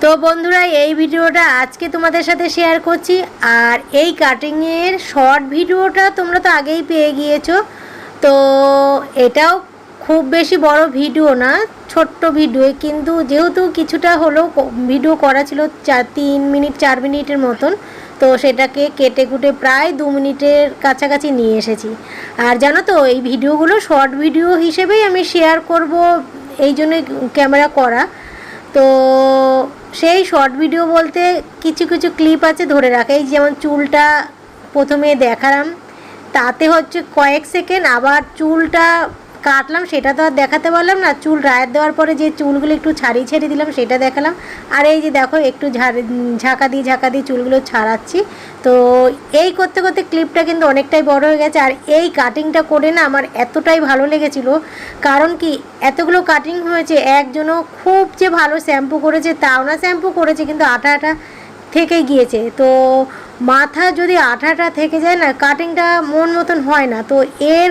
তো বন্ধুরা, এই ভিডিওটা আজকে তোমাদের সাথে শেয়ার করছি। আর এই কাটিংয়ের শর্ট ভিডিওটা তোমরা তো আগেই পেয়ে গিয়েছো। তো এটাও খুব বেশি বড় ভিডিও না, ছোট্ট ভিডিও কিন্তু যেহেতু কিছুটা হলেও ক- ভিডিও করা ছিল চার, তিন মিনিট, চার মিনিটের মতন, তো সেটাকে কেটে কুটে প্রায় দু মিনিটের কাছাকাছি নিয়ে এসেছি। আর জানো তো, এই ভিডিওগুলো শর্ট ভিডিও হিসেবেই আমি শেয়ার করব, এই জন্যই ক্যামেরা করা। তো সেই শর্ট ভিডিও বলতে কিছু কিছু ক্লিপ আছে ধরে রাখা। এই যেমন চুলটা প্রথমে দেখালাম, তাতে হচ্ছে কয়েক সেকেন্ড আবার চুলটা কাটলাম, সেটা তো আর দেখাতে পারলাম না। চুল রায়ের দেওয়ার পরে যে চুলগুলো একটু ছাড়িয়ে ছেড়ে দিলাম, সেটা দেখালাম। আর এই যে দেখো, একটু ঝাঁকা দিয়ে ঝাঁকা দিয়ে চুলগুলো ছাড়াচ্ছি। তো এই করতে করতে ক্লিপটা কিন্তু অনেকটাই বড় হয়ে গেছে। আর এই কাটিংটা করে না আমার এতটাই ভালো লেগেছিল। কারণ কি, এতগুলো কাটিং হয়েছে, একজনও খুব যে ভালো শ্যাম্পু করেছে, তাও না শ্যাম্পু করেছে, কিন্তু আঠা আঠা থেকে গিয়েছে। তো মাথা যদি আঠাটা থেকে যায় না কাটিংটা মন মতন হয় না, তো এর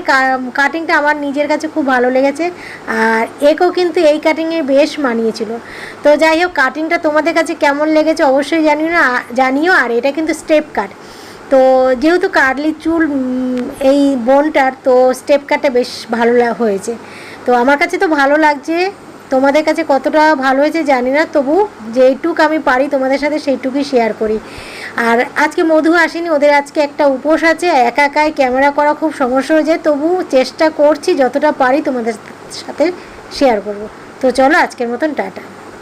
কাটিংটা আমার নিজের কাছে খুব ভালো লেগেছে। আর একেও কিন্তু এই কাটিংয়ে বেশ মানিয়েছিল। তো যাই হোক কাটিংটা তোমাদের কাছে কেমন লেগেছে অবশ্যই জানিও না, জানিও, আর এটা কিন্তু স্টেপ কাট তো যেহেতু কার্লি চুল এই বোনটার, তো স্টেপ কাটটা বেশ ভালো হয়েছে। তো আমার কাছে তো ভালো লাগছে। তোমাদের কাছে কতটা ভালো হয়েছে জানি না, তবু যেইটুক আমি পারি তোমাদের সাথে সেইটুকুই শেয়ার করি। আর আজকে মধু আসেনি, ওদের আজকে একটা উপোস আছে, একা একাই ক্যামেরা করা খুব সমস্যা হয়ে যায়, তবু চেষ্টা করছি যতটা পারি তোমাদের সাথে শেয়ার করব। তো চলো আজকের মতন টাটা।